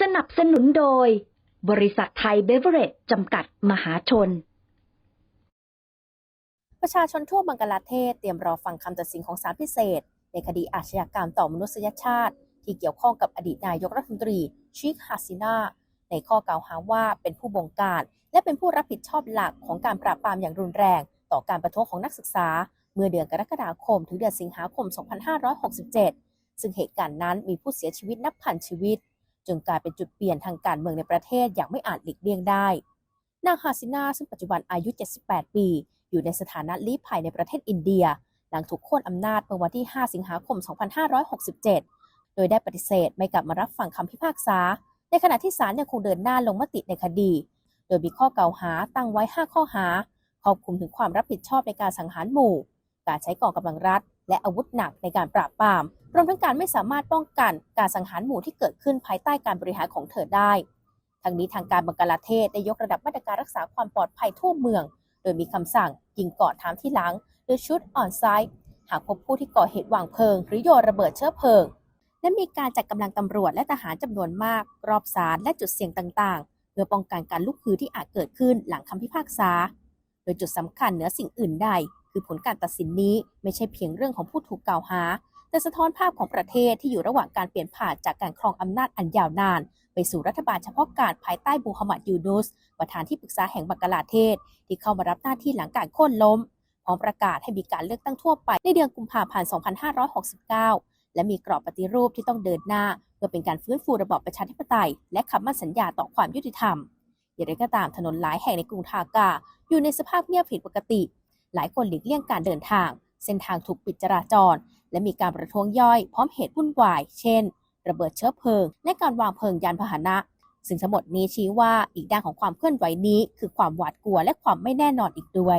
สนับสนุนโดย บริษัทไทยเบเวอเรจจำกัดมหาชน ประชาชนทั่วบังกลาเทศเตรียมรอฟังคำตัดสินของศาลพิเศษ ในคดีอาชญากรรมต่อมนุษยชาติ ที่เกี่ยวข้องกับอดีตนายกรัฐมนตรีชิคฮาซินาในข้อกล่าวหาว่าเป็นผู้บงการ และเป็นผู้รับผิดชอบหลักของการปราบปรามอย่างรุนแรง ต่อการประท้วงของนักศึกษา เมื่อเดือนกรกฎาคม ถึงเดือนสิงหาคม 2567 ซึ่งเหตุการณ์นั้นมีผู้เสียชีวิตนับพันชีวิต จนกลายเป็นจุดเปลี่ยนทางการเมืองในประเทศอย่างไม่อาจหลีกเลี่ยงได้ นางฮาซินาซึ่งปัจจุบันอายุ 78 ปี อยู่ในสถานะลี้ภัยในประเทศอินเดีย หลังถูกโค่นอำนาจเมื่อวันที่ 5 สิงหาคม 2567 โดยได้ปฏิเสธไม่กลับมารับฟังคำพิพากษา ในขณะที่ศาลยังคงเดินหน้าลงมติในคดี โดยมีข้อกล่าวหาตั้งไว้ 5 ข้อหาครอบคลุมถึงความรับผิดชอบในการสังหารหมู่ การใช้กองกำลังรัฐ และอาวุธหนักในการปราบปราม รวมทั้งการไม่สามารถป้องกันการสังหารหมู่ที่เกิดขึ้นภายใต้การบริหารของเธอได้ ทั้งนี้ทางการบังกลาเทศได้ยกระดับมาตรการรักษาความปลอดภัยทั่วเมือง โดยมีคำสั่งยิงก่อนถามที่หลัง หรือชุดออนไซต์หากพบผู้ที่ก่อเหตุวางเพลิง หรือโยนระเบิดเชื้อเพลิง และมีการจัดกำลังตำรวจและทหารจำนวนมาก รอบศาลและจุดเสี่ยงต่างๆ เพื่อป้องกันการลุกฮือที่อาจเกิดขึ้นหลังคำพิพากษา โดยจุดสำคัญเหนือสิ่งอื่นใด คือผลการตัดสินนี้ไม่ใช่เพียงเรื่องของผู้ถูกกล่าวหา แต่สะท้อนภาพของประเทศที่อยู่ระหว่างการเปลี่ยนผ่านจากการครองอำนาจอันยาวนาน ไปสู่รัฐบาลเฉพาะการภายใต้บูฮัมหมัดยูนุสประธานที่ปรึกษาแห่งบังกลาเทศ ที่เข้ามารับหน้าที่หลังการโค่นล้มพร้อมประกาศให้มีการเลือกตั้งทั่วไปในเดือนกุมภาพันธ์ 2569และมีกรอบปฏิรูปที่ต้องเดินหน้า เพื่อเป็นการฟื้นฟูระบอบประชาธิปไตย และคำมั่นสัญญาต่อความยุติธรรม อย่างไรก็ตามถนนหลายแห่งในกรุงทากา อยู่ในสภาพเงียบผิดปกติ หลายคนหลีกเลี่ยงการเดินทาง เส้นทางถูกปิดจราจร และมีการประท้วงย่อย พร้อมเหตุวุ่นวาย เช่น ระเบิดเชื้อเพลิง และการวางเพลิงยานพาหนะ ซึ่งทั้งหมดนี้ชี้ว่าอีกด้านของความเคลื่อนไหวนี้ คือความหวาดกลัวและความไม่แน่นอนอีกด้วย